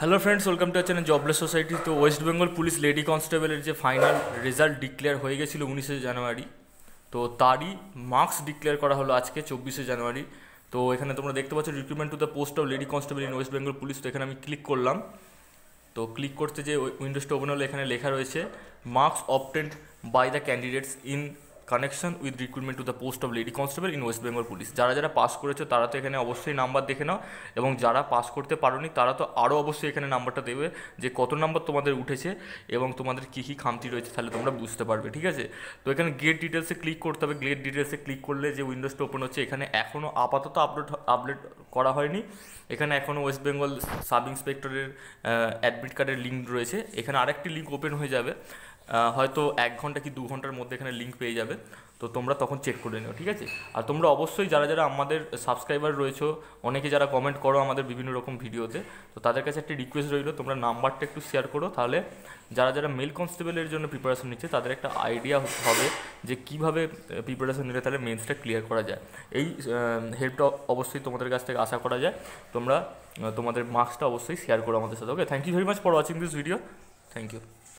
Hello friends welcome to channel Jobless Society তো West Bengal police lady কনস্টেবলের যে final result declare হয়ে গেছিল উনিশে জানুয়ারি। তো তারই মার্কস ডিক্লেয়ার করা হলো আজকে চব্বিশে জানুয়ারি। তো এখানে তোমরা দেখতে পাচ্ছ recruitment to the post of lady constable in West Bengal police তো এখানে আমি ক্লিক করলাম। তো ক্লিক করতে যে উইন্ডোজটা ওপেন হলো, এখানে লেখা রয়েছে marks obtained by the candidates in connection with recruitment to the post of lady constable in West Bengal police যারা যারা পাস করেছে, তারা তো এখানে অবশ্যই নাম্বার দেখে নাও। এবং যারা পাস করতে পারোনি, তারা তো আরও অবশ্যই এখানে নাম্বারটা দেবে যে কত নাম্বার তোমাদের উঠেছে এবং তোমাদের কী কী খামতি রয়েছে, তাহলে তোমরা বুঝতে পারবে, ঠিক আছে? তো এখানে গ্রেড ডিটেলসে ক্লিক করতে হবে। গ্রেড ডিটেলসে ক্লিক করলে যে উইন্ডোজটা ওপেন হচ্ছে, এখানে এখনও আপাতত আপলোড আপলোড করা হয়নি। এখানে এখনও ওয়েস্ট বেঙ্গল সাব ইন্সপেক্টরের অ্যাডমিট কার্ডের লিঙ্ক রয়েছে। এখানে আরেকটি লিঙ্ক ওপেন হয়ে যাবে। হয়তো এক ঘণ্টা কি দু ঘণ্টার মধ্যে এখানে লিঙ্ক পেয়ে যাবে। তো তোমরা তখন চেক করে নিও, ঠিক আছে? আর তোমরা অবশ্যই যারা যারা আমাদের সাবস্ক্রাইবার রয়েছো, অনেকে যারা কমেন্ট করো আমাদের বিভিন্ন রকম ভিডিওতে, তো তাদের কাছে একটি রিকোয়েস্ট রইল, তোমরা নাম্বারটা একটু শেয়ার করো, তাহলে যারা যারা মেল কনস্টেবলের জন্য প্রিপারেশন নিচ্ছে, তাদের একটা আইডিয়া হবে যে কীভাবে প্রিপারেশন নিলে তাহলে মেন্সটা ক্লিয়ার করা যায়। এই হেল্পটা অবশ্যই তোমাদের কাছ থেকে আশা করা যায়। তোমরা তোমাদের মার্কসটা অবশ্যই শেয়ার করো আমাদের সাথে okay thank you very much for watching this video thank you